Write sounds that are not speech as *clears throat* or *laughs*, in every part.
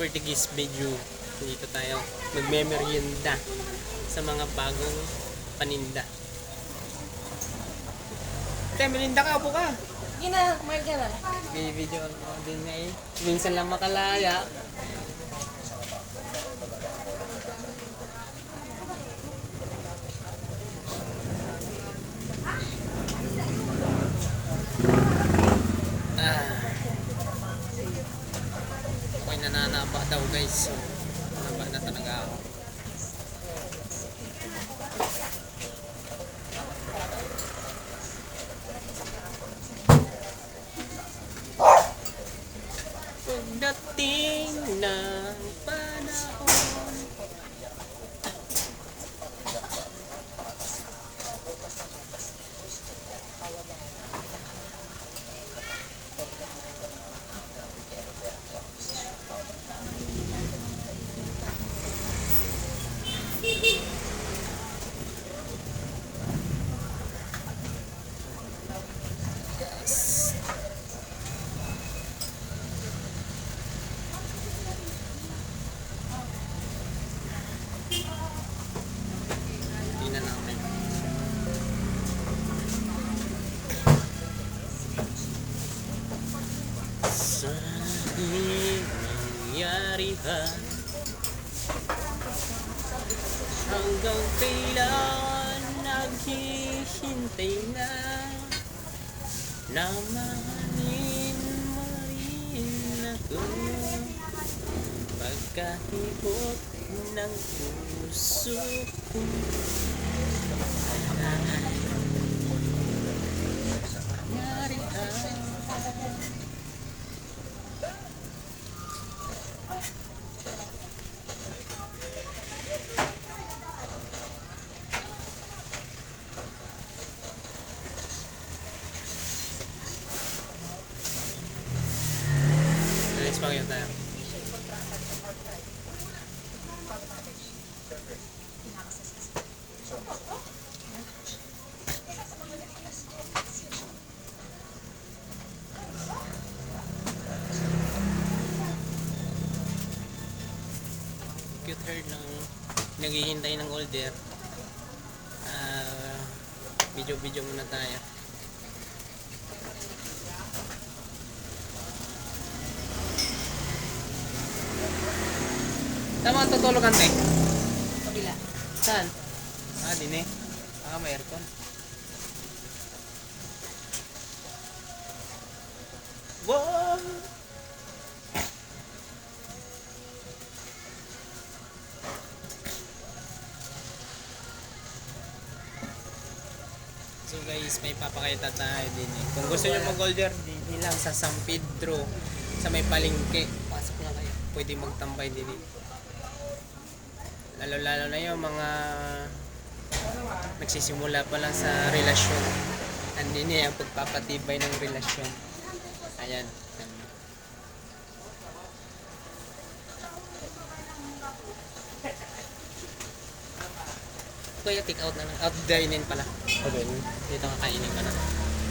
Portuguese video. Dito tayo magme-merienda sa mga bagong paninda. Te, merinda ka, upo ka. Gina, kumain ka na. May video ko din nga eh. Minsan lang makalaya. peace. Pa Hanggang kailan naghihintay na mahalin mo rin ako? Pagkahibot ng puso ko Narito Alis pa kayo tayo. Cute hair ng naghihintay ng older. Ah, video-video muna tayo. Tama, tutulog ante. Kabila. Saan? Ah, din eh. Ah, may aircon. So guys, may papakita tayo din eh. Kung gusto nyo mag-golder, din lang sa San Pedro, sa may palengke. Pasok lang kayo. Pwede magtambay din eh. Lalo-lalo na yung mga nagsisimula pa lang sa relasyon. Andin niya ang pagpapatibay ng relasyon. Ayan. Kuya, take out na lang. Out dine-in pala. Okay. Dito kakainin ka na.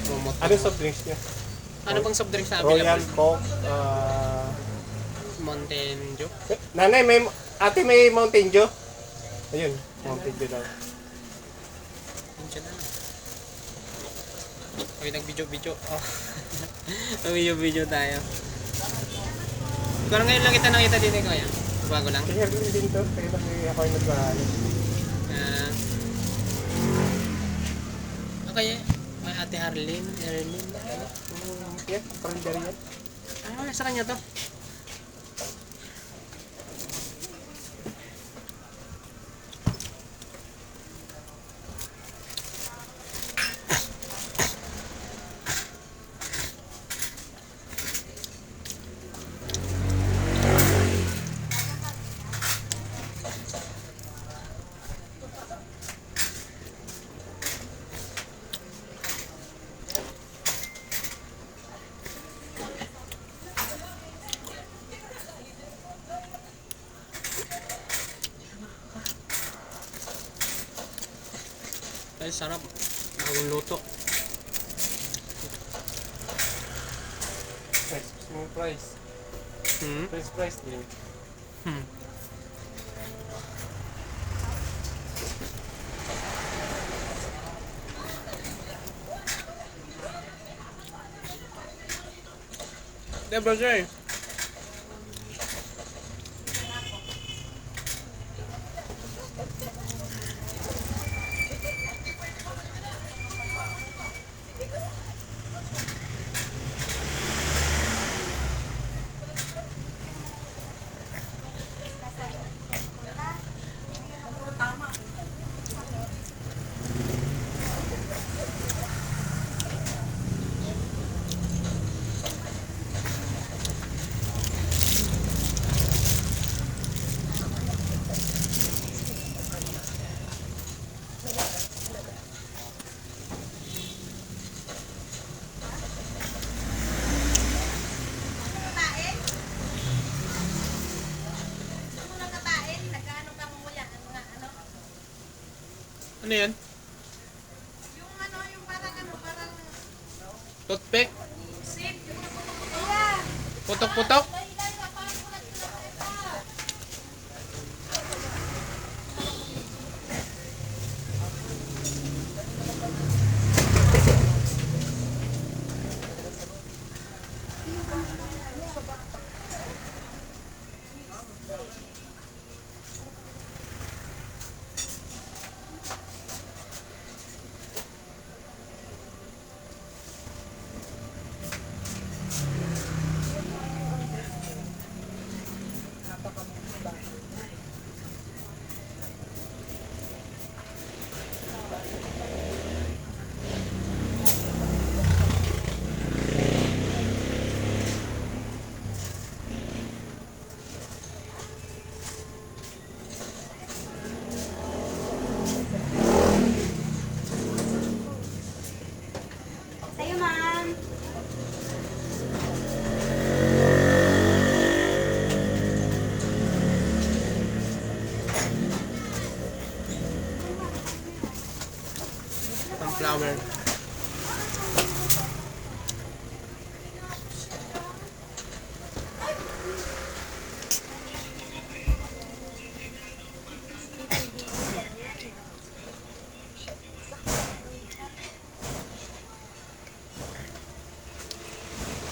Mumot. Ano soft drinks niya? Ano bang soft drinks na Royal available? Coke. ah, Mountain Dew? eh, nanay, may, ate may Mountain Dew? Ayun, Mountain Dew daw. Pincha na. Okay, nag-video-video. Oh. *laughs* nag-video-video tayo. Pero ngayon lang kita nakita din eh, kuya. Bago lang. Kaya rin din to, kaya kasi ako yung nag-ano. Ah. Okay. May ate Harlene. Harlene. Yan, parang yan. Ah, sa kanya to. Ay, sarap. Bagong luto. Price. Gusto price? Hmm? Price price din. Hmm. Debra Joy. Ano yan? Yung ano, yung parang ano, parang Toothpick? Putok-putok? Sa'yo, ma'am. Sunflower.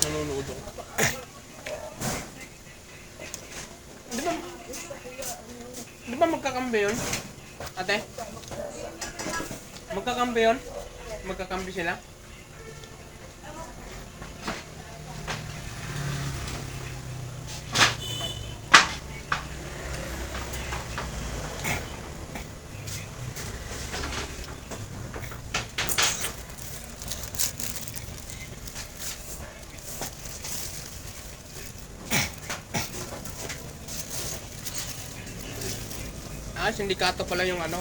Nanonood ako. Di ba, di ba magkakambi yun? Ate? Magkakambi yun? Magkakambi sila? Ah, sindikato pala yung ano,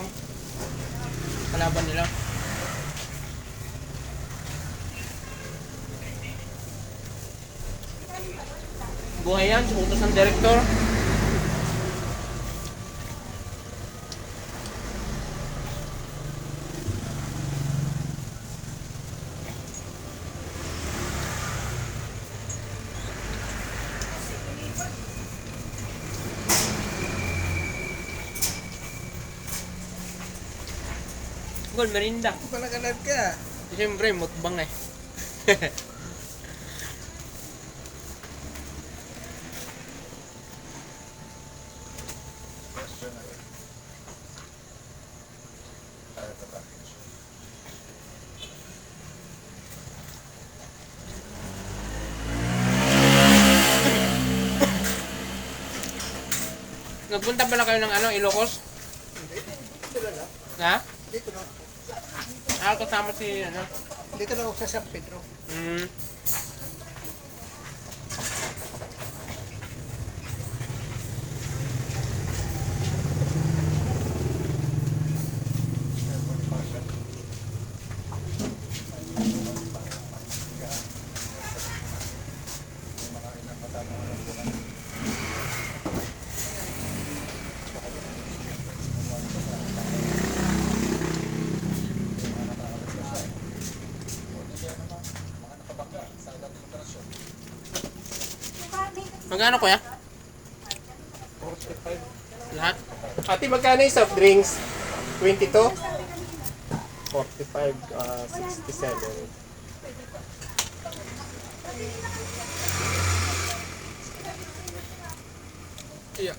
kalaban nila. Buhay yan, sumutos ng director. Gol, merinda. Pala ganad ka. Siyempre, mukbang eh. Nagpunta pala kayo ng ano, Ilocos? Ha? Dito na. Ah, kasama si ano? Dito na ako sa San Pedro. Mm. Magkano kuya? 45. Lahat? Ate, magkano yung soft drinks? 22? 45, ah, 67. Yeah.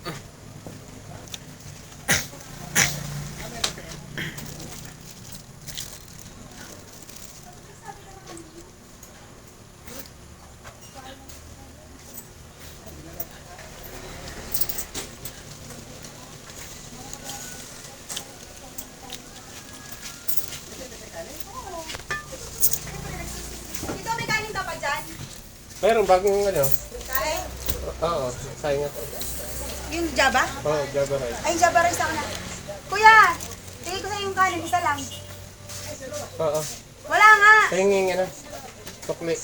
Dito may kanin ka pa dyan? Mayroon bagong ano? Oo, sayang ako. Yung Java? Oo, Java rice. Ay, Java rice ako na. Kuya, tingin ko sa yung kanin, isa lang. Oo. Wala nga. Yung ano? Sukli.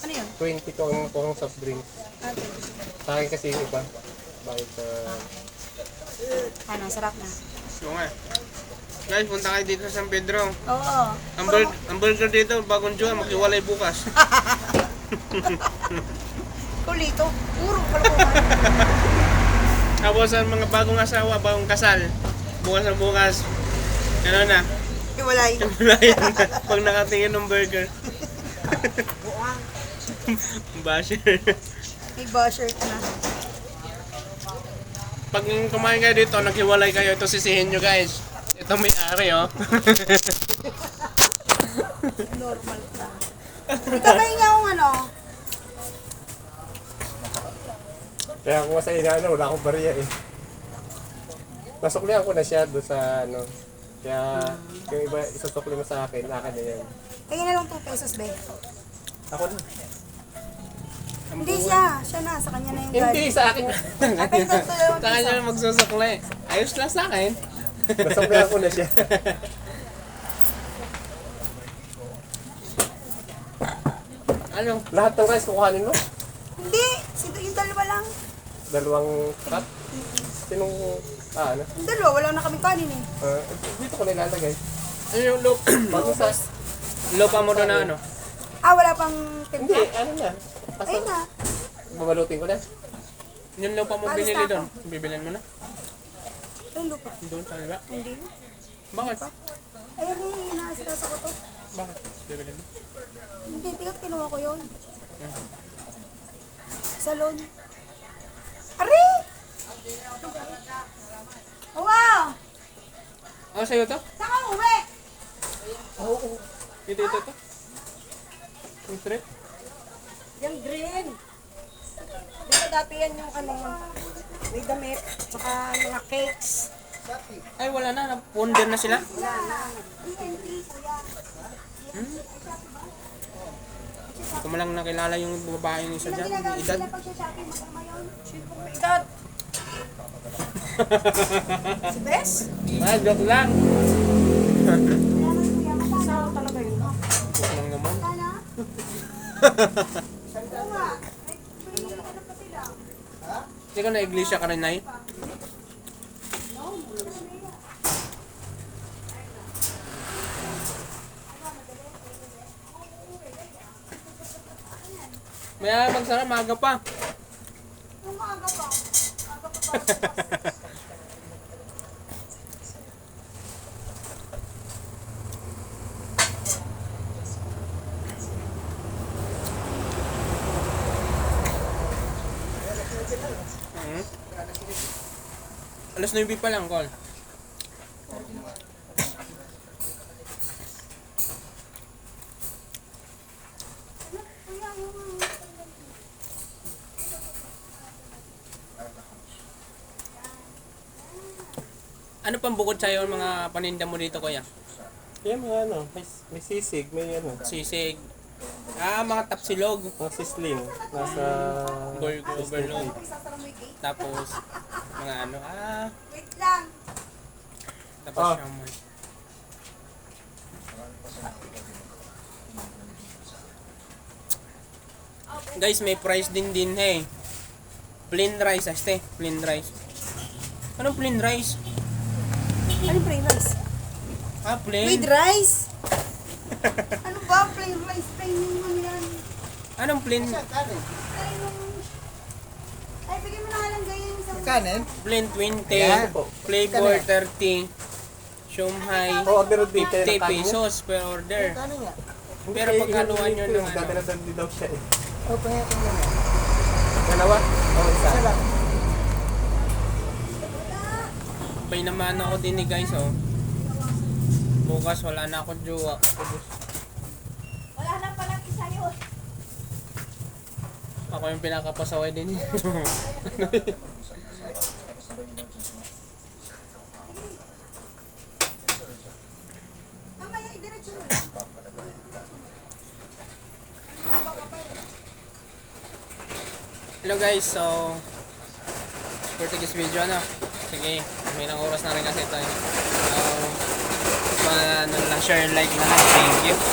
Ano yun? 20 to ang nakuha soft drinks. Sa akin kasi yung iba. Bakit sa... Ano, sarap na. So nga. Guys, punta kayo dito sa San Pedro. Oo. Ang, bur- ang burger dito, bagong juwa, makiwalay bukas. *laughs* *laughs* Kulito. Puro *laughs* kalokohan. Tapos ang mga bagong asawa, bagong kasal. Bukas na bukas. Ano na? Iwalay. Wala yan. *laughs* Pag nakatingin ng burger. Basher. May basher ka na. Pag kumain kayo dito, naghiwalay kayo, ito sisihin nyo guys. Ito may ari oh. Normal ka. Ikaw ba yung ano? Kaya ako sa inaano, wala akong bariya eh. Nasuklihan ko na siya doon sa ano. Kaya yung iba isusukli mo sa akin, akin na yan. Tingin na lang 2 pesos, be. Ako na. Hindi siya. Siya na. Sa kanya na yung Hindi, sa akin. Akin to, *laughs* to, Sa kanya na magsusukli. Ayos lang sa akin. Nasuklihan ko na siya. Ano? Lahat ng rice kukuhanin mo? Hindi. Sino yung dalawa lang. Dalawang cup? Sinong, ah, ano? Yung dalawa. Wala na kami kanin eh. Ah, dito ko nilalagay. Ano yung loop? *clears throat* Bago sa... Lupa mo doon na ano? Ah, wala pang Hindi, timpla. ano na. Ayun na. Babalutin ko na. Yung lupa mo Alis binili na doon. Bibilin mo na. Ayun lupa. Doon sa iba. Hindi. Bakit? Ayun eh. Inaasikaso ko to. Bakit? Bibilin mo. Hindi. Tigat kinuha ko yun. Salon. Ari! Wow! Oh, sa'yo to? Saan ka uwi? Ito, ito, ito. Yung trip? Yung green. Di ba dati yan yung ano, may damit, tsaka mga cakes. Ay, wala na. Naponder na sila. DNT, kuya. Kung mo lang nakilala yung babae yung isa dyan, yung edad. Kat! si Bes? Ah, joke lang. Sao talaga yun? Joke lang naman. Hindi ka na iglesia ka rin, Nay? May magsara, maaga pa. Maaga pa. Maaga pa pa. Mhm. *laughs* Alas 9 pa lang, call. Bukod sa'yo ang mga paninda mo dito, kuya? Yan mga ano, may, may sisig, may ano, Sisig. Ah, mga tapsilog. mga sislin. Nasa... Gold overload. Yung? Tapos, mga ano, ah, Wait lang. tapos Ah. siya Guys, may price din din, hey. Plain rice, aste. Plain rice. Anong plain rice? Ano plain rice? Ah, plain. With rice? *laughs* ano ba? Plain rice? Plain yung ano yan? Anong plain? Plain yung... kanin. Blend 20, Ayan. flavor 30, Shumhai, kayo 50 ng kanin. pesos per order. Kanin nga. Pero pagkaluan nyo ng ano, Dadalasan din daw siya eh. O, kaya ko na. Dalawa? O isa? Isa lang. Bay naman ako din ni guys oh. Bukas wala na akong jowa. Wala na palang isa yun. Ako yung pinakapasaway din. Mo. *laughs* Hello guys, so for today's video ano, sige, may nang oras na rin kasi ito. So, pa, ano lang, share, like na lang, thank you.